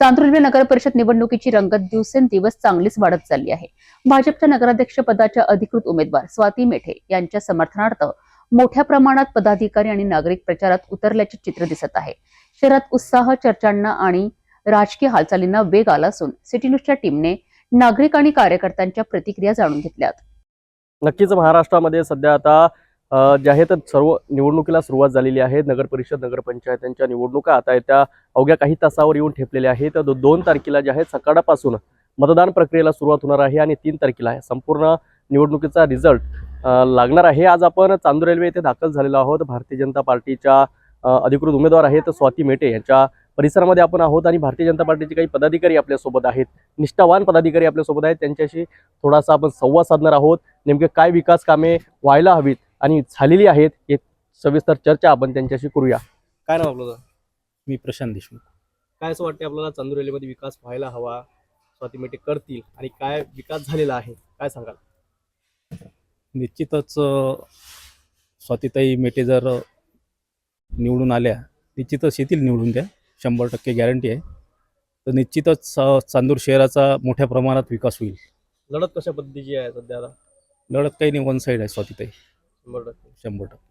चांदुर्वे नगर परिषद निवडणुकीची रंगत दिवसेंदिवस चांगलीच वाढत चालली आहे. भाजपच्या नगराध्यक्ष पदाच्या अधिकृत उमेदवार स्वाती मेठे यांच्या समर्थनार्थ मोठ्या प्रमाणात पदाधिकारी आणि नागरिक प्रचारात उतरल्याचे चित्र दिसत आहे. शहरात उत्साह चर्चांना आणि राजकीय हालचालींना वेग आला असून सिटी न्यूजच्या टीमने नागरिक आणि कार्यकर्त्यांच्या प्रतिक्रिया जाणून घेतल्यात. नक्कीच महाराष्ट्रामध्ये सध्या आता अ, जे आहेत सर्व निवडणुकीला सुरुवात झालेली आहे. नगर परिषद नगरपंचायतांच्या निवडणुका आता येत्या अवघ्या काही तासावर येऊन ठेपलेल्या आहेत. तर दोन तारखेला जे आहे सकाळपासून मतदान प्रक्रियेला सुरुवात होणार आहे आणि तीन तारखेला आहे संपूर्ण निवडणुकीचा रिझल्ट लागणार आहे. आज आपण चांदू रेल्वे येथे दाखल झालेलो आहोत. भारतीय जनता पार्टीच्या अधिकृत उमेदवार आहेत स्वाती मेटे यांच्या परिसरामध्ये आपण आहोत आणि भारतीय जनता पार्टीचे काही पदाधिकारी आपल्यासोबत आहेत. निष्ठावान पदाधिकारी आपल्यासोबत आहेत. त्यांच्याशी थोडासा आपण संवाद साधणार आहोत. नेमके काय विकास कामे व्हायला हवीत? आणि झालेली आहेत एक सविस्तर चर्चा आपण त्यांच्याशी करूया. काय नाव आपलं? मी प्रशांत देशमुख. काय असं वाटतं आपल्याला चांदूर रेल्वेमध्ये विकास व्हायला हवा स्वाती मेटे करतील आणि काय विकास झालेला आहे काय सांगाल? निश्चितच स्वातीताई मेटे जर निवडून आल्या निश्चितच येतील निवडून त्या शंभर टक्के गॅरंटी आहे. तर निश्चितच चांदूर शहराचा मोठ्या प्रमाणात विकास होईल. लढत कशा पद्धतीची आहे सध्या आता? लढत काही नाही वन साईड आहे स्वातीताई. शंभर टक्के. शंभर टक्के.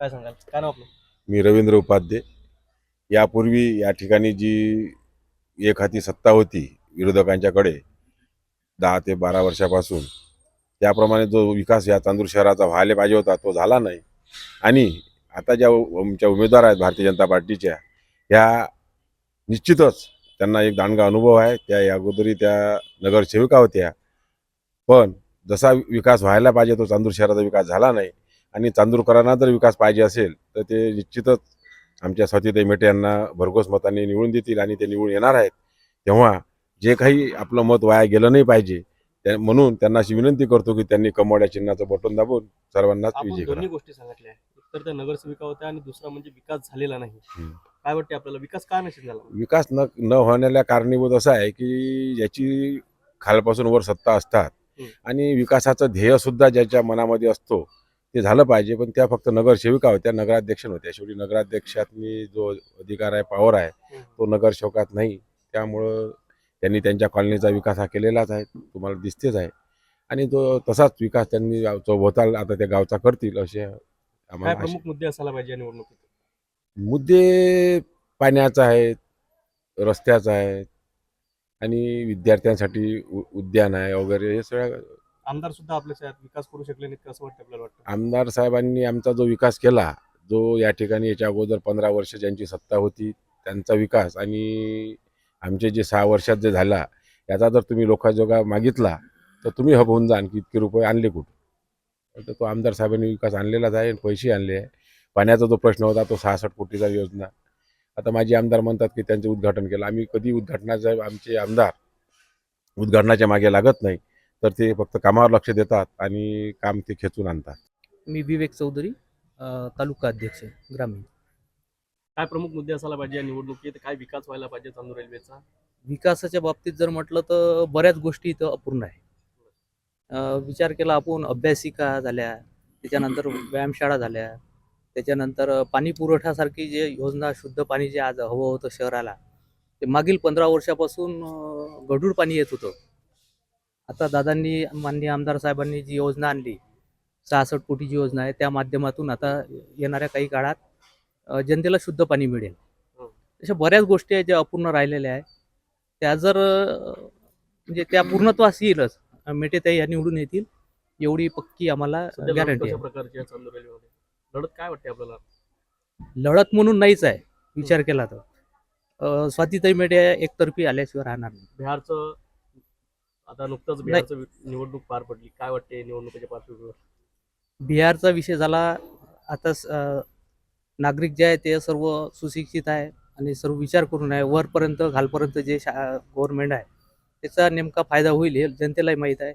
काय सांगाल? काय नाव आपलं? मी रवींद्र उपाध्ये. यापूर्वी या ठिकाणी जी एक हाती सत्ता होती विरोधकांच्याकडे दहा ते बारा वर्षापासून त्याप्रमाणे जो विकास या चांदूर शहराचा व्हायला पाहिजे होता तो झाला नाही. आणि आता ज्या आमच्या उमेदवार आहेत भारतीय जनता पार्टीच्या ह्या निश्चितच त्यांना एक दांडगा अनुभव आहे. त्या या अगोदरी त्या नगरसेविका होत्या. पण जसा विकास व्हायला पाहिजे तो चांदूर शहराचा विकास झाला नाही. आणि चांदूरकरांना जर विकास पाहिजे असेल तर ते निश्चितच आमच्या स्वातीताई मेटे यांना भरघोस मतांनी निवडून देतील आणि ते निवडून येणार आहेत. तेव्हा जे काही आपलं मत वाया गेलं नाही पाहिजे त्या म्हणून त्यांना अशी विनंती करतो की त्यांनी कमवाड्या चिन्हाचं बटन दाबून सर्वांनाच विजय दोन्ही गोष्टी सांगितल्या तर त्या नगरसेविका होत्या आणि दुसरा म्हणजे विकास झालेला नाही. काय वाटते आपल्याला? विकास का नसेल झाला? विकास न न होण्याला कारणीभूत असं आहे की ज्याची खालपासून वर सत्ता असतात. आणि विकासाचं ध्येय सुद्धा ज्याच्या मनामध्ये असतो ते झालं पाहिजे. पण त्या फक्त नगरसेविका होत्या नगराध्यक्ष नव्हत्या. शेवटी नगराध्यक्षातनी जो अधिकार आहे पॉवर आहे तो नगरसेवकात नाही. त्यामुळं त्यांनी त्यांच्या कॉलनीचा विकास हा केलेलाच आहे. तुम्हाला दिसतेच आहे. आणि तो तसाच विकास त्यांनी चौभोताल आता त्या गावचा करतील असे आम्हाला प्रमुख मुद्दे असायला पाहिजे निवडणुकीत? मुद्दे पाण्याचा आहेत रस्त्याचा आहे आणि विद्यार्थ्यांसाठी उ- उद्यान आहे वगैरे हे सगळ्या आमदार सुद्धा आपल्या शहरात विकास करू शकले नाहीत असं वाटतं आपल्याला वाटतं? आमदार साहेबांनी आमचा जो विकास केला जो या ठिकाणी याच्या अगोदर पंधरा वर्ष ज्यांची सत्ता होती त्यांचा विकास आणि आमचे जे सहा वर्षात जे झाला याचा जर तुम्ही लोकांजोगा मागितला तर तुम्ही हब होऊन जाण की इतके रुपये आणले कुठं तर तो आमदार साहेबांनी विकास आणलेलाच आहे आणि पैसे आणले आहे. पाण्याचा जो प्रश्न होता तो सहासष्ट कोटीचा योजना. आता माझे आमदार म्हणतात की त्यांचे उद्घाटन केलं. आम्ही कधी उद्घाटनाचं आमचे आमदार उद्घाटनाच्या मागे लागत नाही तर ते फक्त कामावर लक्ष देतात आणि काम ते खेचून आणतात. मी विवेक चौधरी तालुका अध्यक्ष ग्रामीण. काय प्रमुख मुद्दे असायला पाहिजे या निवडणुकीत? काय विकास व्हायला पाहिजे चांदूर रेल्वेचा विकासाच्या बाबतीत जर म्हटलं तर बऱ्याच गोष्टी इथं अपूर्ण आहे. विचार केला आपण अभ्यासिका झाल्या त्याच्यानंतर व्यायामशाळा झाल्या त्याच्यानंतर पाणी पुरवठ्यासारखी जे योजना शुद्ध पाणी जे आज हवं होतं शहराला ते मागील पंधरा वर्षापासून गढूळ पाणी येत होतं. आता दादांनी माननीय आमदार साहेबांनी जी योजना आणली सहासष्ट कोटीची योजना आहे त्या माध्यमातून आता येणाऱ्या काही काळात जनतेला शुद्ध पाणी मिळेल. अशा बऱ्याच गोष्टी आहेत ज्या अपूर्ण राहिलेल्या आहेत. त्या जर म्हणजे त्या पूर्णत्वास येईलच. मेटेताई या निवडून येतील एवढी पक्की आम्हाला गॅरंटी आहे. लढत काय वाटते आपल्याला? लढत म्हणून नाहीच आहे विचार केला तर. अ, स्वातीताई मेटे एकतर्फी आल्याशिवाय राहणार नाही. बिहारचं आता नुकतंच बिहारचं वि- निवडणूक पार पडली. काय वाटते निवडणुकीच्या पार्श्वभूमीवर? बिहारचा विषय झाला आता स- अ, नागरिक जे आहे ते सर्व सुशिक्षित आहे आणि सर्व विचार करून आहे. वरपर्यंत खालपर्यंत जे शा गव्हर्नमेंट आहे त्याचा नेमका फायदा होईल हे जनतेलाही माहीत आहे.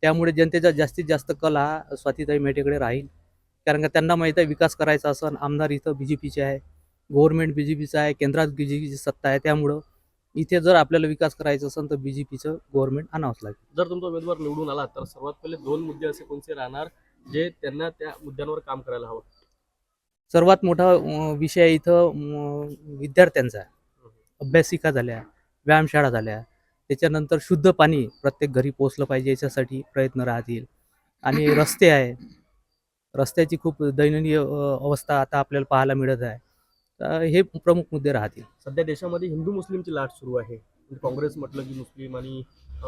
त्यामुळे जनतेचा जास्तीत जास्त कल हा स्वातीताई मेटेकडे राहील. कारण का त्यांना माहीत आहे विकास करायचा असं आमदार इथं बी जे पीचे आहे गव्हर्नमेंट बी जे पीचं आहे केंद्रात बी जे पीची सत्ता आहे त्यामुळं इथे जर आपल्याला विकास करायचा असेल तर बी जे पीचं गव्हर्नमेंट आणावंच लागेल. जर तुमचा उमेदवार निवडून आला तर सर्वात पहिले दोन मुद्दे असे कोणते राहणार जे त्यांना त्या मुद्द्यांवर काम करायला हवं? सर्वात मोठा विषय इथं विद्यार्थ्यांचा आहे. अभ्यासिका झाल्या व्यायामशाळा झाल्या त्याच्यानंतर शुद्ध पाणी प्रत्येक घरी पोचलं पाहिजे याच्यासाठी प्रयत्न राहतील. आणि रस्ते आहे रस्त्याची खूप दयनीय अ, अवस्था आता आपल्याला पाहायला मिळत आहे. हे प्रमुख मुद्दे राहतील. सध्या देशामध्ये हिंदू मुस्लिमची लाट सुरू आहे. म्हणजे काँग्रेस म्हटलं की मुस्लिम आणि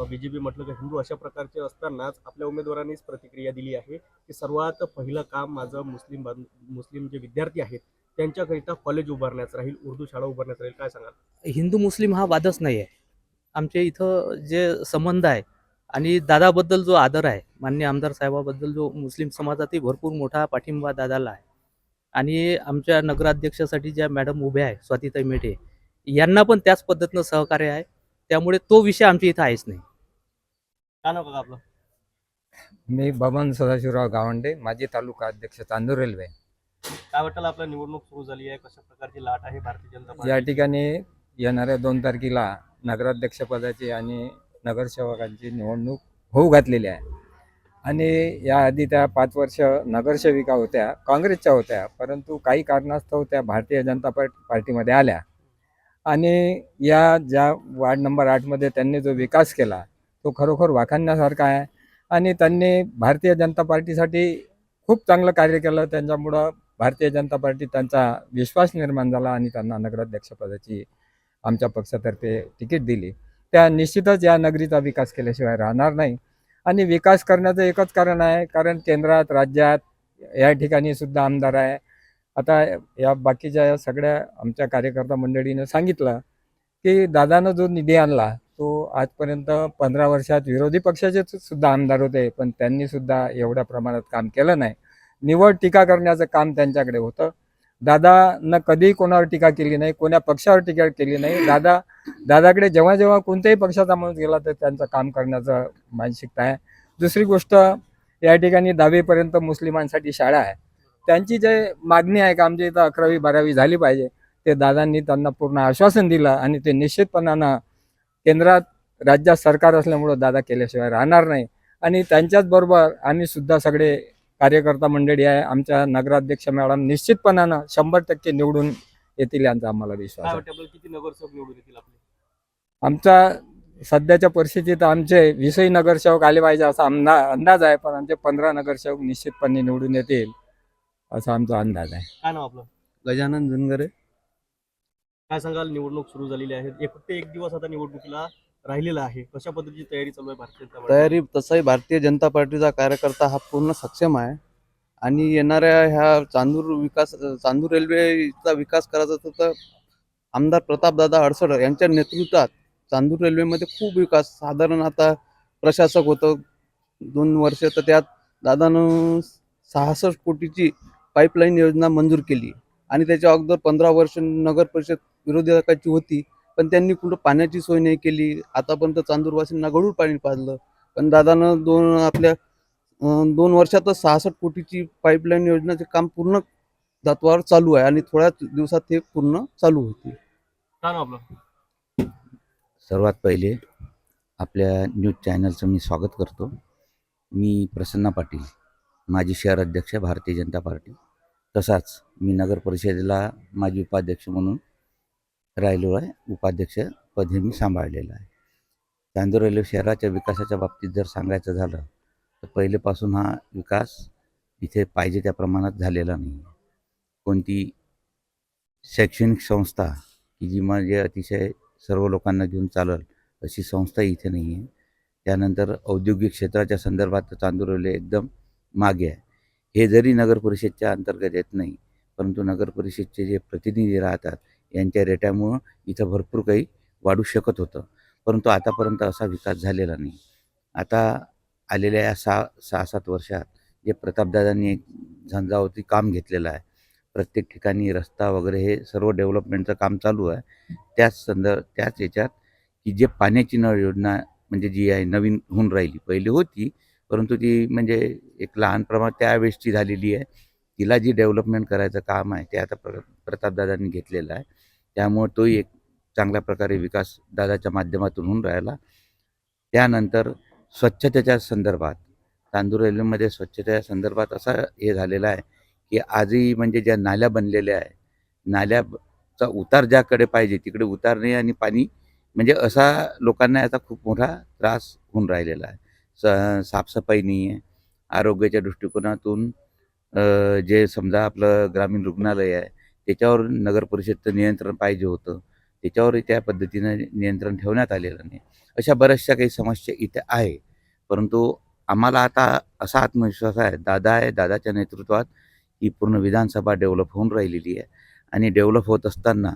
बीजेपी म्हटलं की हिंदू अशा प्रकारचे असतानाच आपल्या उमेदवारांनीच प्रतिक्रिया दिली आहे की सर्वात पहिलं काम माझं मुस्लिम मुस्लिम जे विद्यार्थी आहेत त्यांच्याकरिता कॉलेज उभारण्याचं राहील उर्दू शाळा उभारण्याचं राहील. काय सांगाल? हिंदू मुस्लिम हा वादच नाही आहे आमच्या इथं जे संबंध आहे आणि दादाबद्दल जो आदर आहे मान्य आमदार साहेबाबद्दल जो मुस्लिम समाजातही भरपूर मोठा पाठिंबा दादाला आहे. आणि आमच्या नगराध्यक्षासाठी ज्या मॅडम उभ्या आहे स्वातीताई मेढे यांना पण त्याच पद्धतीनं सहकार्य आहे. त्यामुळे तो विषय आमच्या इथं आहेच नाही. काय नाव काका आपलं? मी बबन सदाशिवराव गावंडे माजी तालुका अध्यक्ष चांदूर रेल्वे. काय वाटतं आपल्या निवडणूक सुरू झाली आहे? कशा प्रकारची लाट आहे भारतीय जनता या ठिकाणी येणाऱ्या दोन तारखेला नगराध्यक्षपदाची आणि नगरसेवकांची निवडणूक होऊ घातलेली आहे. आणि याआधी त्या पाच वर्ष नगरसेविका होत्या काँग्रेसच्या होत्या परंतु काही कारणास्तव त्या भारतीय जनता पार्ट पार्टीमध्ये आल्या. आणि या ज्या वार्ड नंबर आठमध्ये त्यांनी जो विकास केला तो खरोखर वाखाणण्यासारखा आहे. आणि त्यांनी भारतीय जनता पार्टीसाठी खूप चांगलं कार्य केलं. त्यांच्यामुळं भारतीय जनता पार्टी त्यांचा विश्वास निर्माण झाला आणि त्यांना नगराध्यक्षपदाची आमच्या पक्षातर्फे तिकीट दिली. त्या निश्चितच या नगरीचा विकास केल्याशिवाय राहणार नाही. आणि विकास करण्याचं एकच कारण आहे कारण केंद्रात राज्यात या ठिकाणी सुद्धा आमदार आहे. आता या बाकीच्या या सगळ्या आमच्या कार्यकर्ता मंडळीनं सांगितलं की दादानं जो निधी आणला तो आजपर्यंत पंधरा वर्षात विरोधी पक्षाचे सुद्धा आमदार होते पण त्यांनी सुद्धा एवढ्या प्रमाणात काम केलं नाही. निवड टीका करण्याचं काम त्यांच्याकडे होतं. दादांना कधीही कोणावर टीका केली नाही कोण्या पक्षावर टीका केली नाही. दादा दादाकडे जेव्हा जेव्हा कोणत्याही पक्षाचा माणूस गेला तर त्यांचं काम करण्याचं मानसिकता आहे. दुसरी गोष्ट या ठिकाणी दहावीपर्यंत मुस्लिमांसाठी शाळा आहे. त्यांची जे मागणी आहे का आमच्या इथं अकरावी बारावी झाली पाहिजे ते दादांनी त्यांना पूर्ण आश्वासन दिलं आणि ते निश्चितपणानं केंद्रात राज्यात सरकार असल्यामुळं दादा केल्याशिवाय राहणार नाही. आणि त्यांच्याच बरोबर आम्ही सुद्धा सगळे कार्यकर्ता मंडळी आहे. आमच्या नगराध्यक्ष मॅडम निश्चितपणानं शंभर टक्के निवडून येतील यांचा आम्हाला विश्वास काय आहे. वाटतं आपल्याला किती नगरसेवक निवडून येतील आपले? आमचा सध्याच्या परिस्थितीत आमचे विषयी नगरसेवक आले पाहिजे असा आमना अंदाज आहे पण आमचे पंधरा नगरसेवक निश्चितपणे निवडून येतील असा आमचा अंदाज आहे. काय नाव आपलं? गजानन झुनगरे काय सांगाल? निवडणूक सुरू झालेली आहे. एक फक्त एक दिवस आता निवडणुकीला राहिलेला आहे? कशा पद्धतीची तयारी चालू आहे भारतीय जनता पार्टी तयारी तसंही भारतीय जनता पार्टीचा कार्यकर्ता हा पूर्ण सक्षम आहे. आणि येणाऱ्या ह्या चांदूर विकास चांदूर रेल्वेचा विकास करायचा होता तर आमदार प्रतापदादा अडसड यांच्या नेतृत्वात चांदूर रेल्वेमध्ये खूप विकास. साधारण आता प्रशासक होतं दोन वर्ष तर त्यात दादानं सहासष्ट कोटीची पाईपलाईन योजना मंजूर केली. आणि त्याच्या अगोदर पंधरा वर्ष नगर परिषद विरोधकाची होती. पण त्यांनी कुठं पाण्याची सोय नाही केली. आतापर्यंत चांदूरवासींना गळूळ पाणी पाजलं. पण दादानं दोन आपल्या दोन वर्षातच सहासष्ट कोटीची पाईपलाईन योजनेचे काम पूर्ण तत्वावर चालू आहे आणि थोड्याच दिवसात ते पूर्ण चालू आपलं? सर्वात पहिले आपल्या न्यूज चॅनलचं मी स्वागत करतो. मी प्रसन्ना पाटील माजी शहर अध्यक्ष भारतीय जनता पार्टी. तसाच मी नगर परिषदेला माजी उपाध्यक्ष म्हणून राहिलो आहे. उपाध्यक्षपद हे मी सांभाळलेलं आहे. चांदूर रेल्वे शहराच्या विकासाच्या बाबतीत जर सांगायचं झालं तर पहिलेपासून हा विकास इथे पाहिजे त्या प्रमाणात झालेला नाही. आहे कोणती शैक्षणिक संस्था की जी म्हणजे अतिशय सर्व लोकांना घेऊन चालल अशी संस्था इथे नाही आहे. त्यानंतर औद्योगिक क्षेत्राच्या संदर्भात चांदूर रेल्वे एकदम मागे आहे. हे जरी नगर परिषदच्या अंतर्गत येत नाही परंतु नगर परिषदचे जे प्रतिनिधी राहतात यांच्या रेट्यामुळं इथं भरपूर काही वाढू शकत होतं. परंतु आतापर्यंत असा विकास झालेला नाही. आता आलेल्या या सहा सहा सात वर्षात जे प्रतापदादांनी एक झंझावती काम घेतलेलं आहे प्रत्येक ठिकाणी रस्ता वगैरे हे सर्व डेव्हलपमेंटचं काम चालू आहे. त्याच संदर्भ त्याच याच्यात की जे पाण्याची नळ योजना म्हणजे जी आहे नवीन होऊन राहिली. पहिली होती परंतु ती म्हणजे एक लहान प्रमाणात त्यावेळेसची झालेली आहे. तिला जी डेव्हलपमेंट करायचं काम आहे ते आता प्र प्रतापदादांनी घेतलेलं आहे. त्यामुळे तोही एक चांगल्या प्रकारे विकास दादाच्या माध्यमातून होऊन राहिला. त्यानंतर स्वच्छतेच्या संदर्भात तांदूर रेल्वेमध्ये स्वच्छतेच्या संदर्भात असा हे झालेला आहे की आजही म्हणजे ज्या नाल्या बनलेल्या आहे नाल्याचा उतार ज्याकडे पाहिजे तिकडे उतार नाही आणि पाणी म्हणजे असा लोकांना याचा खूप मोठा त्रास होऊन राहिलेला आहे. स साफसफाई नाही आहे. आरोग्याच्या दृष्टिकोनातून जे समजा आपलं ग्रामीण रुग्णालय आहे त्याच्यावर नगर परिषदचं नियंत्रण पाहिजे होतं. त्याच्यावर त्या पद्धतीनं नियंत्रण ठेवण्यात आलेलं नाही. अशा बऱ्याचशा काही समस्या इथे आहे. परंतु आम्हाला आता असा आत्मविश्वास आहे दादा आहे दादाच्या नेतृत्वात ही पूर्ण विधानसभा डेव्हलप होऊन राहिलेली आहे. आणि डेव्हलप होत असताना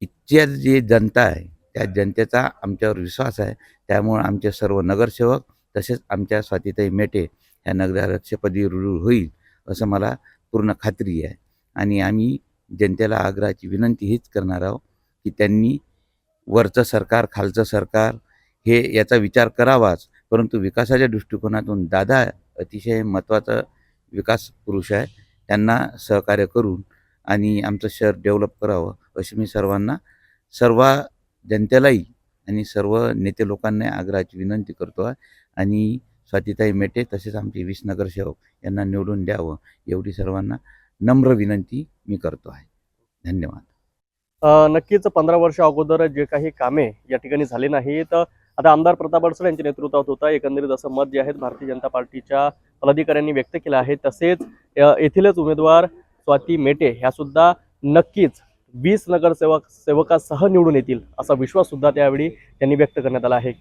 इथच्या जी जनता आहे त्या जनतेचा आमच्यावर विश्वास आहे. त्यामुळे आमचे सर्व नगरसेवक तसेच आमच्या स्वातीताई मेटे ह्या नगराध्यक्षपदी रुजू होईल असं मला पूर्ण खात्री आहे. आणि आम्ही जनतेला आग्रहाची विनंती हीच करणार आहोत की त्यांनी वरचं सरकार खालचं सरकार हे याचा विचार करावाच. परंतु विकासाच्या दृष्टिकोनातून दादा अतिशय महत्त्वाचा विकास पुरुष आहे. त्यांना सहकार्य करून आणि आमचं शहर डेव्हलप करावं अशी मी सर्वांना सर्व जनतेलाही आणि सर्व नेते लोकांना आग्रहाची विनंती करतो आहे. आणि स्वातीताई मेटे तसेच आमचे वीस नगरसेवक यांना निवडून द्यावं एवढी सर्वांना नम्र विनंती मी करतो आहे. धन्यवाद. नक्कीच पंधरा वर्ष अगोदर जे काही कामे या ठिकाणी झाले नाहीत. आता आमदार प्रताप अडसर यांच्या नेतृत्वात होता. एकंदरीत असं मत जे आहे भारतीय जनता पार्टीच्या पदाधिकाऱ्यांनी व्यक्त केलं आहे. तसेच येथीलच उमेदवार स्वाती मेटे ह्या सुद्धा नक्कीच वीस नगरसेवक सेवकासह निवडून येतील असा विश्वास सुद्धा त्यावेळी त्यांनी व्यक्त करण्यात आला आहे.